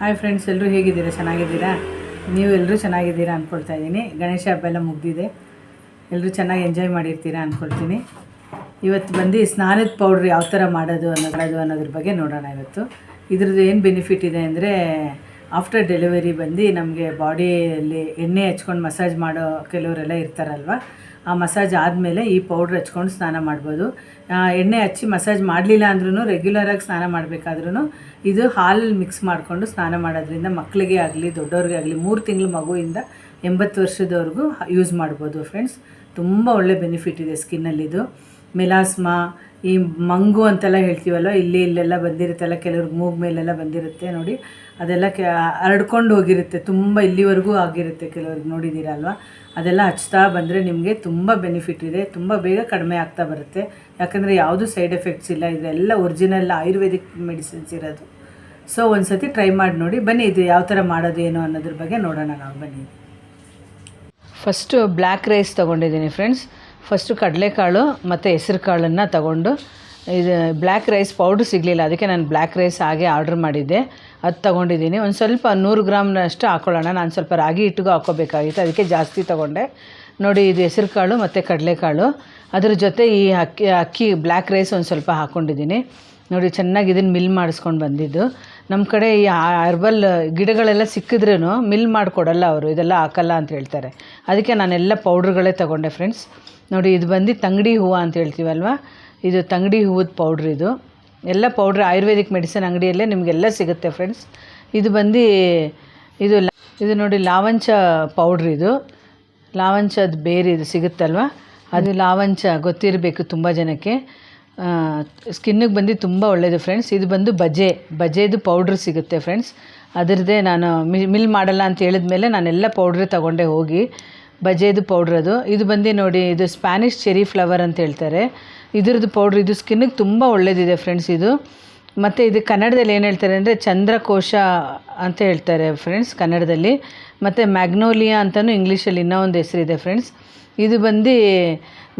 Hi friends ಎಲ್ಲರೂ ಹೇಗಿದ್ದೀರಾ? ಚೆನ್ನಾಗಿದ್ದೀರಾ? ನೀವು ಎಲ್ಲರೂ ಚೆನ್ನಾಗಿದ್ದೀರಾ ಅಂದ್ಕೊಳ್ತಾ ಇದ್ದೀನಿ. ಗಣೇಶ ಹಬ್ಬ ಎಲ್ಲ ಮುಗಿದಿದೆ. ಎಲ್ಲರೂ ಚೆನ್ನಾಗಿ ಎಂಜಾಯ್ ಮಾಡಿರ್ತೀರಾ ಅಂದ್ಕೊಳ್ತೀನಿ ಇವತ್ತು ಬಂದು ಸ್ನಾನದ ಪೌಡ್ರ್ ಯಾವ ಥರ ಮಾಡೋದು ಅನ್ನೋದು ಅನ್ನೋದ್ರ ಬಗ್ಗೆ ನೋಡೋಣ ಇವತ್ತು. ಇದ್ರದ್ದು ಏನು ಬೆನಿಫಿಟ್ ಇದೆ ಅಂದರೆ ಆಫ್ಟರ್ ಡೆಲಿವರಿ ಬಂದು ನಮಗೆ ಬಾಡಿಯಲ್ಲಿ ಎಣ್ಣೆ ಹಚ್ಕೊಂಡು ಮಸಾಜ್ ಮಾಡೋ ಕೆಲವರೆಲ್ಲ ಇರ್ತಾರಲ್ವ? ಆ ಮಸಾಜ್ ಆದಮೇಲೆ ಈ ಪೌಡ್ರ್ ಹಚ್ಕೊಂಡು ಸ್ನಾನ ಮಾಡ್ಬೋದು. ಎಣ್ಣೆ ಹಚ್ಚಿ ಮಸಾಜ್ ಮಾಡಲಿಲ್ಲ ಅಂದ್ರೂ ರೆಗ್ಯುಲರಾಗಿ ಸ್ನಾನ ಮಾಡಬೇಕಾದ್ರೂ ಇದು ಹಾಲಲ್ಲಿ ಮಿಕ್ಸ್ ಮಾಡಿಕೊಂಡು ಸ್ನಾನ ಮಾಡೋದ್ರಿಂದ ಮಕ್ಕಳಿಗೆ ಆಗಲಿ, ದೊಡ್ಡವ್ರಿಗೆ ಆಗಲಿ, ಮೂರು ತಿಂಗಳು ಮಗುವಿಂದ ಎಂಬತ್ತು ವರ್ಷದವರೆಗೂ ಯೂಸ್ ಮಾಡ್ಬೋದು ಫ್ರೆಂಡ್ಸ್ ತುಂಬ ಒಳ್ಳೆ ಬೆನಿಫಿಟ್ ಇದೆ ಸ್ಕಿನ್ನಲ್ಲಿದು ಮೆಲಾಸ್ಮಾ, ಈ ಮಂಗು ಅಂತೆಲ್ಲ ಹೇಳ್ತೀವಲ್ಲ ಇಲ್ಲಿ ಇಲ್ಲೆಲ್ಲ ಬಂದಿರುತ್ತಲ್ಲ, ಕೆಲವ್ರಿಗೆ ಮೂಗ್ ಮೇಲೆಲ್ಲ ಬಂದಿರುತ್ತೆ ನೋಡಿ. ಅದೆಲ್ಲ ಕೆ, ಹರಡ್ಕೊಂಡು ಹೋಗಿರುತ್ತೆ, ತುಂಬ ಇಲ್ಲಿವರೆಗೂ ಆಗಿರುತ್ತೆ ಕೆಲವ್ರಿಗೆ ನೋಡಿದ್ದೀರಾ ಅಲ್ವಾ ಅದೆಲ್ಲ ಹಚ್ತಾ ಬಂದರೆ ನಿಮಗೆ ತುಂಬ ಬೆನಿಫಿಟ್ ಇದೆ, ತುಂಬ ಬೇಗ ಕಡಿಮೆ ಆಗ್ತಾ ಬರುತ್ತೆ. ಯಾಕಂದರೆ ಯಾವುದು ಸೈಡ್ ಎಫೆಕ್ಟ್ಸ್ ಇಲ್ಲ, ಇದೆಲ್ಲ ಒರಿಜಿನಲ್ ಆಯುರ್ವೇದಿಕ್ ಮೆಡಿಸಿನ್ಸ್ ಇರೋದು. ಸೊ ಒಂದು ಸತಿ ಟ್ರೈ ಮಾಡಿ ನೋಡಿ, ಬನ್ನಿ ಇದು ಯಾವ ಥರ ಮಾಡೋದು ಏನು ಅನ್ನೋದ್ರ ಬಗ್ಗೆ ನೋಡೋಣ, ನಾವು ಬನ್ನಿ. ಫಸ್ಟು ಬ್ಲ್ಯಾಕ್ ರೈಸ್ ತೊಗೊಂಡಿದ್ದೀನಿ ಫ್ರೆಂಡ್ಸ್ ಫಸ್ಟು ಕಡಲೆಕಾಳು ಮತ್ತು ಹೆಸ್ರು ಕಾಳನ್ನು ತಗೊಂಡು, ಇದು ಬ್ಲ್ಯಾಕ್ ರೈಸ್ ಪೌಡ್ರ್ ಸಿಗಲಿಲ್ಲ. ಅದಕ್ಕೆ ನಾನು ಬ್ಲ್ಯಾಕ್ ರೈಸ್ ಹಾಗೆ ಆರ್ಡ್ರ್ ಮಾಡಿದ್ದೆ. ಅದು ತೊಗೊಂಡಿದ್ದೀನಿ. ಒಂದು ಸ್ವಲ್ಪ ನೂರು ಗ್ರಾಮ್ನಷ್ಟು ಹಾಕ್ಕೊಳ್ಳೋಣ ನಾನು ಸ್ವಲ್ಪ ರಾಗಿ ಹಿಟ್ಟಿಗೂ ಹಾಕ್ಕೋಬೇಕಾಗಿತ್ತು. ಅದಕ್ಕೆ ಜಾಸ್ತಿ ತೊಗೊಂಡೆ. ನೋಡಿ, ಇದು ಹೆಸರು ಕಾಳು ಮತ್ತು ಕಡಲೆಕಾಳು. ಅದರ ಜೊತೆ ಈ ಅಕ್ಕಿ ಅಕ್ಕಿ ಬ್ಲ್ಯಾಕ್ ರೈಸ್ ಒಂದು ಸ್ವಲ್ಪ ಹಾಕ್ಕೊಂಡಿದ್ದೀನಿ ನೋಡಿ, ಚೆನ್ನಾಗಿ ಇದನ್ನು ಮಿಲ್ ಮಾಡಿಸ್ಕೊಂಡು ಬಂದಿದ್ದು. ನಮ್ಮ ಕಡೆ ಈ ಹರ್ಬಲ್ ಗಿಡಗಳೆಲ್ಲ ಸಿಕ್ಕಿದ್ರೂ ಮಿಲ್ ಮಾಡಿಕೊಡಲ್ಲ ಅವರು. ಇದೆಲ್ಲ ಹಾಕಲ್ಲ ಅಂತ ಹೇಳ್ತಾರೆ. ಅದಕ್ಕೆ ನಾನೆಲ್ಲ ಪೌಡ್ರ್ಗಳೇ ತೊಗೊಂಡೆ, ಫ್ರೆಂಡ್ಸ್. ನೋಡಿ, ಇದು ಬಂದು ತಂಗಡಿ ಹೂವು ಅಂತ ಹೇಳ್ತೀವಲ್ವ? ಇದು ತಂಗಡಿ ಹೂವದ ಪೌಡ್ರ್ ಇದು. ಎಲ್ಲ ಪೌಡ್ರ್ ಆಯುರ್ವೇದಿಕ್ ಮೆಡಿಸಿನ್ ಅಂಗಡಿಯಲ್ಲೇ ನಿಮಗೆಲ್ಲ ಸಿಗುತ್ತೆ ಫ್ರೆಂಡ್ಸ್ ಇದು ಬಂದು, ಇದು ಇದು ನೋಡಿ ಲಾವಂಚ ಪೌಡ್ರ್ ಇದು. ಲಾವಂಚದ ಬೇರೆ ಇದು ಸಿಗುತ್ತಲ್ವ? ಅದು ಲಾವಂಚ ಗೊತ್ತಿರಬೇಕು ತುಂಬ ಜನಕ್ಕೆ. ಸ್ಕಿನ್ನಿಗೆ ಬಂದು ತುಂಬ ಒಳ್ಳೆಯದು ಫ್ರೆಂಡ್ಸ್ ಇದು ಬಂದು ಬಜೆ, ಬಜೆದು ಪೌಡ್ರ್ ಸಿಗುತ್ತೆ ಫ್ರೆಂಡ್ಸ್ ಅದರದ್ದೇ ನಾನು ಮಿಲ್ ಮಿಲ್ ಮಾಡಲ್ಲ ಅಂತ ಹೇಳಿದ್ಮೇಲೆ ನಾನೆಲ್ಲ ಪೌಡ್ರ್ ತಗೊಂಡೆ ಹೋಗಿ. ಬಜೆದು ಪೌಡ್ರ್ ಅದು. ಇದು ಬಂದು ನೋಡಿ, ಇದು ಸ್ಪ್ಯಾನಿಷ್ ಚೆರಿ ಫ್ಲವರ್ ಅಂತ ಹೇಳ್ತಾರೆ. ಇದ್ರದ್ದು ಪೌಡ್ರ್ ಇದು ಸ್ಕಿನ್ನಿಗೆ ತುಂಬ ಒಳ್ಳೇದಿದೆ ಫ್ರೆಂಡ್ಸ್ ಇದು. ಮತ್ತು ಇದು ಕನ್ನಡದಲ್ಲಿ ಏನು ಹೇಳ್ತಾರೆ ಅಂದರೆ ಚಂದ್ರಕೋಶ ಅಂತ ಹೇಳ್ತಾರೆ ಫ್ರೆಂಡ್ಸ್ ಕನ್ನಡದಲ್ಲಿ. ಮತ್ತು ಮ್ಯಾಗ್ನೋಲಿಯಾ ಅಂತಲೂ ಇಂಗ್ಲೀಷಲ್ಲಿ ಇನ್ನೂ ಒಂದು ಹೆಸರಿದೆ ಫ್ರೆಂಡ್ಸ್ ಇದು ಬಂದು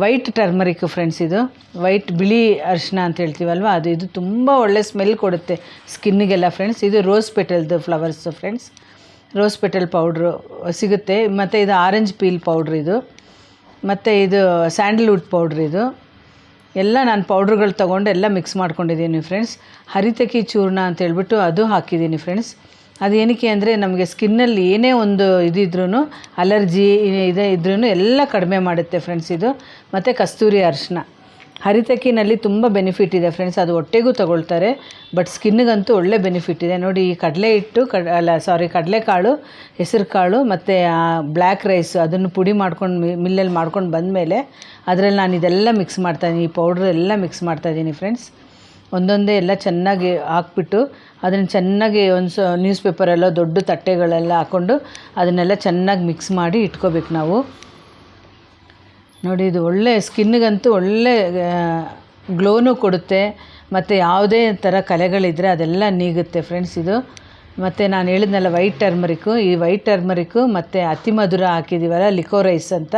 ವೈಟ್ ಟರ್ಮರಿಕ್ ಫ್ರೆಂಡ್ಸ್ ಇದು. ವೈಟ್ ಬಿಳಿ ಅರಿಶಿನ ಅಂತ ಹೇಳ್ತೀವಲ್ವ, ಅದು ಇದು ತುಂಬ ಒಳ್ಳೆ ಸ್ಮೆಲ್ ಕೊಡುತ್ತೆ ಸ್ಕಿನ್ನಿಗೆಲ್ಲ ಫ್ರೆಂಡ್ಸ್ ಇದು rose ಪೆಟಲ್ದು flowers friends rose petal powder ಸಿಗುತ್ತೆ. ಮತ್ತು ಇದು ಆರೆಂಜ್ ಪೀಲ್ ಪೌಡ್ರ್ ಇದು. ಮತ್ತು ಇದು ಸ್ಯಾಂಡಲ್ವುಡ್ ಪೌಡ್ರ್ ಇದು. ಎಲ್ಲ ನಾನು ಪೌಡ್ರುಗಳು ತೊಗೊಂಡು ಎಲ್ಲ ಮಿಕ್ಸ್ ಮಾಡ್ಕೊಂಡಿದ್ದೀನಿ ಫ್ರೆಂಡ್ಸ್ ಹರಿತಕಿ ಚೂರ್ಣ ಅಂತ ಹೇಳ್ಬಿಟ್ಟು ಅದು ಹಾಕಿದ್ದೀನಿ ಫ್ರೆಂಡ್ಸ್ ಅದು ಏನಕ್ಕೆ ಅಂದರೆ ನಮಗೆ ಸ್ಕಿನ್ನಲ್ಲಿ ಏನೇ ಒಂದು ಇದಿದ್ರೂ ಅಲರ್ಜಿ ಇದೆ ಇದ್ರೂ ಎಲ್ಲ ಕಡಿಮೆ ಮಾಡುತ್ತೆ ಫ್ರೆಂಡ್ಸ್ ಇದು. ಮತ್ತು ಕಸ್ತೂರಿ ಅರಿಶಿನ ಹರಿತಕಿನಲ್ಲಿ ತುಂಬ ಬೆನಿಫಿಟ್ ಇದೆ ಫ್ರೆಂಡ್ಸ್ ಅದು ಹೊಟ್ಟೆಗೂ ತಗೊಳ್ತಾರೆ ಬಟ್ ಸ್ಕಿನ್ನಿಗಂತೂ ಒಳ್ಳೆ ಬೆನಿಫಿಟ್ ಇದೆ. ನೋಡಿ, ಈ ಕಡಲೆ ಹಿಟ್ಟು, ಕಡ್, ಅಲ್ಲ ಸಾರಿ ಕಡಲೆಕಾಳು ಹೆಸರು ಕಾಳು ಮತ್ತು ಬ್ಲ್ಯಾಕ್ ರೈಸ್ ಅದನ್ನು ಪುಡಿ ಮಾಡ್ಕೊಂಡು ಮಿಲ್ಲಲ್ಲಿ ಮಾಡ್ಕೊಂಡು ಬಂದಮೇಲೆ ಅದರಲ್ಲಿ ನಾನು ಇದೆಲ್ಲ ಮಿಕ್ಸ್ ಮಾಡ್ತಾಯಿದ್ದೀನಿ ಈ ಪೌಡ್ರ್ ಎಲ್ಲ ಮಿಕ್ಸ್ ಮಾಡ್ತಾಯಿದ್ದೀನಿ ಫ್ರೆಂಡ್ಸ್ ಒಂದೊಂದೇ ಎಲ್ಲ ಚೆನ್ನಾಗಿ ಹಾಕ್ಬಿಟ್ಟು ಅದನ್ನು ಚೆನ್ನಾಗಿ ಒಂದು ಸ ನ್ಯೂಸ್ ಪೇಪರೆಲ್ಲ ದೊಡ್ಡ ತಟ್ಟೆಗಳೆಲ್ಲ ಹಾಕ್ಕೊಂಡು ಅದನ್ನೆಲ್ಲ ಚೆನ್ನಾಗಿ ಮಿಕ್ಸ್ ಮಾಡಿ ಇಟ್ಕೋಬೇಕು ನಾವು. ನೋಡಿ, ಇದು ಒಳ್ಳೆ ಸ್ಕಿನ್ನಿಗಂತೂ ಒಳ್ಳೆ ಗ್ಲೋನು ಕೊಡುತ್ತೆ. ಮತ್ತು ಯಾವುದೇ ಥರ ಕಲೆಗಳಿದ್ದರೆ ಅದೆಲ್ಲ ನೀಗುತ್ತೆ ಫ್ರೆಂಡ್ಸ್ ಇದು. ಮತ್ತು ನಾನು ಹೇಳಿದ್ನಲ್ಲ ವೈಟ್ ಟರ್ಮರಿಕ್ಕು ಈ ವೈಟ್ ಟರ್ಮರಿಕ್ಕು ಮತ್ತು ಅತಿ ಮಧುರ ಹಾಕಿದ್ದೀವಲ್ಲ ಲಿಕೋರೈಸ್ ಅಂತ.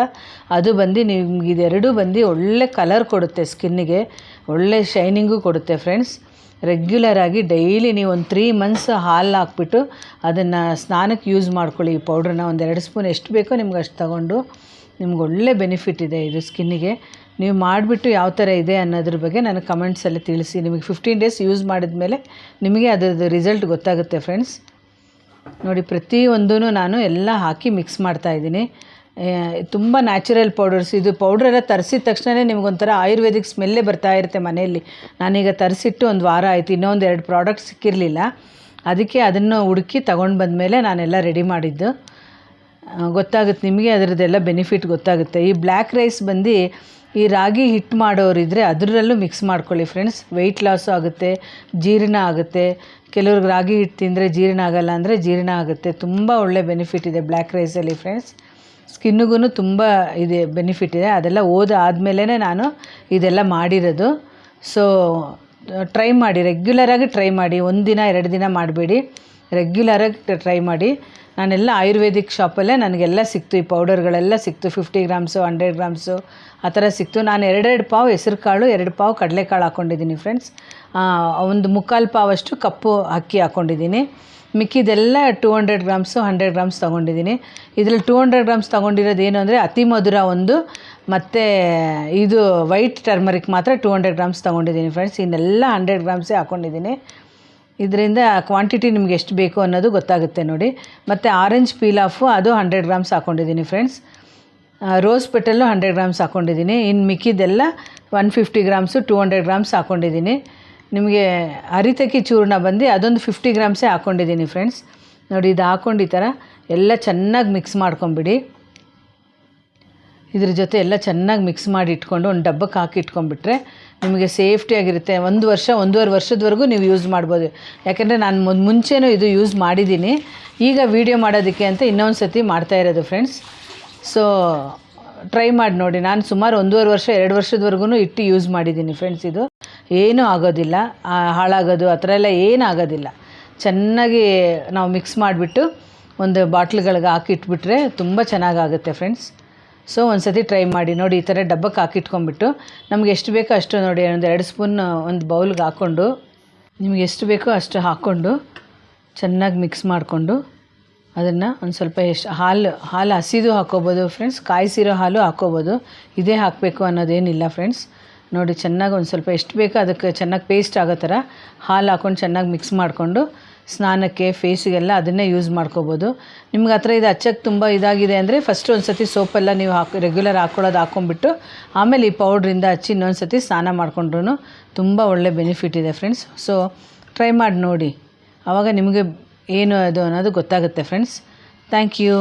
ಅದು ಬಂದು ನಿಮ್ಗೆ ಇದೆರಡೂ ಬಂದು ಒಳ್ಳೆ ಕಲರ್ ಕೊಡುತ್ತೆ ಸ್ಕಿನ್ನಿಗೆ. ಒಳ್ಳೆ ಶೈನಿಂಗು ಕೊಡುತ್ತೆ ಫ್ರೆಂಡ್ಸ್. ರೆಗ್ಯುಲರಾಗಿ ಡೈಲಿ ನೀವು ಒಂದು ತ್ರೀ ಮಂತ್ಸ್ ಹಾಲು ಹಾಕ್ಬಿಟ್ಟು ಅದನ್ನು ಸ್ನಾನಕ್ಕೆ ಯೂಸ್ ಮಾಡ್ಕೊಳ್ಳಿ ಈ ಪೌಡ್ರನ್ನ. ಒಂದು ಎರಡು ಸ್ಪೂನ್ ಎಷ್ಟು ಬೇಕೋ ನಿಮ್ಗೆ ಅಷ್ಟು ತಗೊಂಡು. ನಿಮ್ಗೆ ಒಳ್ಳೆ ಬೆನಿಫಿಟ್ ಇದೆ ಇದು ಸ್ಕಿನ್ನಿಗೆ. ನೀವು ಮಾಡಿಬಿಟ್ಟು ಯಾವ ಥರ ಇದೆ ಅನ್ನೋದ್ರ ಬಗ್ಗೆ ನನಗೆ ಕಮೆಂಟ್ಸಲ್ಲಿ ತಿಳಿಸಿ, ನಿಮಗೆ ಫಿಫ್ಟೀನ್ ಡೇಸ್ ಯೂಸ್ ಮಾಡಿದ ಮೇಲೆ ನಿಮಗೆ ಅದರದ್ದು ರಿಸಲ್ಟ್ ಗೊತ್ತಾಗುತ್ತೆ ಫ್ರೆಂಡ್ಸ್ ನೋಡಿ ಪ್ರತಿಯೊಂದೂ ನಾನು ಎಲ್ಲ ಹಾಕಿ ಮಿಕ್ಸ್ ಮಾಡ್ತಾಯಿದ್ದೀನಿ ತುಂಬ ನ್ಯಾಚುರಲ್ ಪೌಡರ್ಸ್ ಇದು ಪೌಡ್ರೆಲ್ಲ ತರಿಸಿದ ತಕ್ಷಣವೇ ನಿಮಗೊಂಥರ ಆಯುರ್ವೇದಿಕ್ ಸ್ಮೆಲ್ಲೇ ಬರ್ತಾ ಇರುತ್ತೆ ಮನೆಯಲ್ಲಿ. ನಾನೀಗ ತರಿಸಿಟ್ಟು ಒಂದು ವಾರ ಆಯಿತು, ಇನ್ನೊಂದು ಎರಡು ಪ್ರಾಡಕ್ಟ್ ಸಿಕ್ಕಿರಲಿಲ್ಲ. ಅದಕ್ಕೆ ಅದನ್ನು ಹುಡುಕಿ ತಗೊಂಡು ಬಂದಮೇಲೆ ನಾನೆಲ್ಲ ರೆಡಿ ಮಾಡಿದ್ದು. ಗೊತ್ತಾಗುತ್ತೆ. ನಿಮಗೆ ಅದರದ್ದೆಲ್ಲ ಬೆನಿಫಿಟ್ ಗೊತ್ತಾಗುತ್ತೆ. ಈ ಬ್ಲ್ಯಾಕ್ ರೈಸ್ ಬಂದು ಈ ರಾಗಿ ಹಿಟ್ಟು ಮಾಡೋರಿದ್ದರೆ ಅದರಲ್ಲೂ ಮಿಕ್ಸ್ ಮಾಡ್ಕೊಳ್ಳಿ ಫ್ರೆಂಡ್ಸ್ ವೆಯ್ಟ್ ಲಾಸು ಆಗುತ್ತೆ, ಜೀರ್ಣ ಆಗುತ್ತೆ. ಕೆಲವ್ರಿಗೆ ರಾಗಿ ಹಿಟ್ಟು ತಿಂದರೆ ಜೀರ್ಣ ಆಗಲ್ಲ ಅಂದರೆ ಜೀರ್ಣ ಆಗುತ್ತೆ. ತುಂಬ ಒಳ್ಳೆ ಬೆನಿಫಿಟ್ ಇದೆ ಬ್ಲ್ಯಾಕ್ ರೈಸಲ್ಲಿ ಫ್ರೆಂಡ್ಸ್ ಸ್ಕಿನ್ನಿಗೂ ತುಂಬ ಇದೆ ಬೆನಿಫಿಟ್ ಇದೆ. ಅದೆಲ್ಲ ಓದ ಆದಮೇಲೆ ನಾನು ಇದೆಲ್ಲ ಮಾಡಿರೋದು. ಸೊ ಟ್ರೈ ಮಾಡಿ ರೆಗ್ಯುಲರಾಗಿ ಟ್ರೈ ಮಾಡಿ. ಒಂದು ದಿನ ಎರಡು ದಿನ ಮಾಡಬೇಡಿ. ರೆಗ್ಯುಲರಾಗಿ ಟ್ರೈ ಮಾಡಿ. ನಾನೆಲ್ಲ ಆಯುರ್ವೇದಿಕ್ ಶಾಪಲ್ಲೇ ನನಗೆಲ್ಲ ಸಿಕ್ತು. ಈ ಪೌಡರ್ಗಳೆಲ್ಲ ಸಿಕ್ತು. ಫಿಫ್ಟಿ ಗ್ರಾಮ್ಸು ಹಂಡ್ರೆಡ್ ಗ್ರಾಮ್ಸು ಆ ಥರ ಸಿಕ್ತು. ನಾನು ಎರಡೆರಡು ಪಾವು ಹೆಸರು ಕಾಳು, ಎರಡು ಪಾವು ಕಡಲೆಕಾಳು ಹಾಕ್ಕೊಂಡಿದ್ದೀನಿ ಫ್ರೆಂಡ್ಸ್ ಒಂದು ಮುಕ್ಕಾಲು ಪಾವಷ್ಟು ಕಪ್ಪು ಅಕ್ಕಿ ಹಾಕ್ಕೊಂಡಿದ್ದೀನಿ ಮಿಕ್ಕಿದೆಲ್ಲ two hundred grams hundred grams ತೊಗೊಂಡಿದ್ದೀನಿ. ಇದರಲ್ಲಿ ಟೂ ಹಂಡ್ರೆಡ್ ಗ್ರಾಮ್ಸ್ ತೊಗೊಂಡಿರೋದು ಏನು ಅಂದರೆ ಅತಿ ಮಧುರ ಒಂದು ಮತ್ತು ಇದು ವೈಟ್ ಟರ್ಮರಿಕ್ ಮಾತ್ರ ಟೂ ಹಂಡ್ರೆಡ್ ಗ್ರಾಮ್ಸ್ ತೊಗೊಂಡಿದ್ದೀನಿ ಫ್ರೆಂಡ್ಸ್ ಇನ್ನೆಲ್ಲ ಹಂಡ್ರೆಡ್ ಗ್ರಾಮ್ಸೇ ಹಾಕ್ಕೊಂಡಿದ್ದೀನಿ ಇದರಿಂದ ಕ್ವಾಂಟಿಟಿ ನಿಮ್ಗೆ ಎಷ್ಟು ಬೇಕು ಅನ್ನೋದು ಗೊತ್ತಾಗುತ್ತೆ ನೋಡಿ. ಮತ್ತು ಆರೆಂಜ್ ಪೀಲ್ ಆಫು ಅದು ಹಂಡ್ರೆಡ್ ಗ್ರಾಮ್ಸ್ ಹಾಕ್ಕೊಂಡಿದ್ದೀನಿ friends rose petal hundred grams ಹಾಕ್ಕೊಂಡಿದ್ದೀನಿ ಇನ್ನು ಮಿಕ್ಕಿದ್ದೆಲ್ಲ one fifty grams two hundred grams ಹಾಕ್ಕೊಂಡಿದ್ದೀನಿ ನಿಮಗೆ ಅರಿತಕ್ಕಿ ಚೂರ್ಣ ಬಂದು ಅದೊಂದು ಫಿಫ್ಟಿ ಗ್ರಾಮ್ಸೇ ಹಾಕ್ಕೊಂಡಿದ್ದೀನಿ ಫ್ರೆಂಡ್ಸ್ ನೋಡಿ, ಇದು ಹಾಕ್ಕೊಂಡು ಈ ಥರ ಎಲ್ಲ ಚೆನ್ನಾಗಿ ಮಿಕ್ಸ್ ಮಾಡ್ಕೊಂಬಿಡಿ. ಇದ್ರ ಜೊತೆ ಎಲ್ಲ ಚೆನ್ನಾಗಿ ಮಿಕ್ಸ್ ಮಾಡಿ ಇಟ್ಕೊಂಡು ಒಂದು ಡಬ್ಬಕ್ಕೆ ಹಾಕಿ ಇಟ್ಕೊಂಡ್ಬಿಟ್ರೆ ನಿಮಗೆ ಸೇಫ್ಟಿಯಾಗಿರುತ್ತೆ ಒಂದು ವರ್ಷ, ಒಂದೂವರೆ ವರ್ಷದವರೆಗೂ ನೀವು ಯೂಸ್ ಮಾಡ್ಬೋದು. ಯಾಕೆಂದರೆ ನಾನು ಮುಂಚೆನೂ ಇದು ಯೂಸ್ ಮಾಡಿದ್ದೀನಿ ಈಗ ವೀಡಿಯೋ ಮಾಡೋದಕ್ಕೆ ಅಂತ ಇನ್ನೊಂದು ಸತಿ ಮಾಡ್ತಾ ಇರೋದು ಫ್ರೆಂಡ್ಸ್ ಸೊ ಟ್ರೈ ಮಾಡಿ ನೋಡಿ. ನಾನು ಸುಮಾರು ಒಂದೂವರೆ ವರ್ಷ, ಎರಡು ವರ್ಷದವರೆಗೂ ಇಟ್ಟು ಯೂಸ್ ಮಾಡಿದ್ದೀನಿ ಫ್ರೆಂಡ್ಸ್ ಇದು. ಏನೂ ಆಗೋದಿಲ್ಲ. ಹಾಳಾಗೋದು, ಆ ಥರ ಎಲ್ಲ ಏನೂ ಆಗೋದಿಲ್ಲ. ಚೆನ್ನಾಗಿ ನಾವು ಮಿಕ್ಸ್ ಮಾಡಿಬಿಟ್ಟು ಒಂದು ಬಾಟ್ಲ್ಗಳಿಗೆ ಹಾಕಿ ಇಟ್ಬಿಟ್ರೆ ತುಂಬ ಚೆನ್ನಾಗಾಗುತ್ತೆ ಫ್ರೆಂಡ್ಸ್ ಸೊ ಒಂದು ಸತಿ ಟ್ರೈ ಮಾಡಿ ನೋಡಿ, ಈ ಥರ ಡಬ್ಬಕ್ಕೆ ಹಾಕಿಟ್ಕೊಂಡ್ಬಿಟ್ಟು, ನಮ್ಗೆ ಎಷ್ಟು ಬೇಕೋ ಅಷ್ಟು ನೋಡಿ, ಒಂದು ಎರಡು ಸ್ಪೂನ್ ಒಂದು ಬೌಲ್ಗೆ ಹಾಕ್ಕೊಂಡು, ನಿಮ್ಗೆ ಎಷ್ಟು ಬೇಕೋ ಅಷ್ಟು ಹಾಕ್ಕೊಂಡು, ಚೆನ್ನಾಗಿ ಮಿಕ್ಸ್ ಮಾಡಿಕೊಂಡು, ಅದನ್ನು ಒಂದು ಸ್ವಲ್ಪ ಎಷ್ಟು, ಹಾಲು ಹಾಲು ಹಸಿದು ಹಾಕ್ಕೋಬೋದು ಫ್ರೆಂಡ್ಸ್ ಕಾಯಿಸಿರೋ ಹಾಲು ಹಾಕ್ಕೋಬೋದು ಇದೇ ಹಾಕಬೇಕು ಅನ್ನೋದೇನಿಲ್ಲ ಫ್ರೆಂಡ್ಸ್ ನೋಡಿ, ಚೆನ್ನಾಗಿ ಒಂದು ಸ್ವಲ್ಪ ಎಷ್ಟು ಬೇಕೋ ಅದಕ್ಕೆ ಚೆನ್ನಾಗಿ ಪೇಸ್ಟ್ ಆಗೋ ಥರ ಹಾಲು ಹಾಕ್ಕೊಂಡು ಚೆನ್ನಾಗಿ ಮಿಕ್ಸ್ ಮಾಡಿಕೊಂಡು ಸ್ನಾನಕ್ಕೆ ಫೇಸಿಗೆಲ್ಲ ಅದನ್ನೇ ಯೂಸ್ ಮಾಡ್ಕೋಬೋದು. ನಿಮ್ಗೆ ಹತ್ರ ಇದು ಹಚ್ಚಕ್ಕೆ ತುಂಬ ಇದಾಗಿದೆ ಅಂದರೆ ಫಸ್ಟ್ ಒಂದು ಸತಿ ಸೋಪೆಲ್ಲ ನೀವು ಹಾಕಿ ರೆಗ್ಯುಲರ್ ಹಾಕ್ಕೊಳ್ಳೋದು ಹಾಕ್ಕೊಂಬಿಟ್ಟು ಆಮೇಲೆ ಈ ಪೌಡ್ರಿಂದ ಹಚ್ಚಿ ಇನ್ನೊಂದು ಸತಿ ಸ್ನಾನ ಮಾಡಿಕೊಂಡ್ರು ತುಂಬ ಒಳ್ಳೆ ಬೆನಿಫಿಟ್ ಇದೆ ಫ್ರೆಂಡ್ಸ್ ಸೊ ಟ್ರೈ ಮಾಡಿ ನೋಡಿ. ಆವಾಗ ನಿಮಗೆ ಏನು ಅದು ಅನ್ನೋದು ಗೊತ್ತಾಗುತ್ತೆ ಫ್ರೆಂಡ್ಸ್ ಥ್ಯಾಂಕ್ ಯು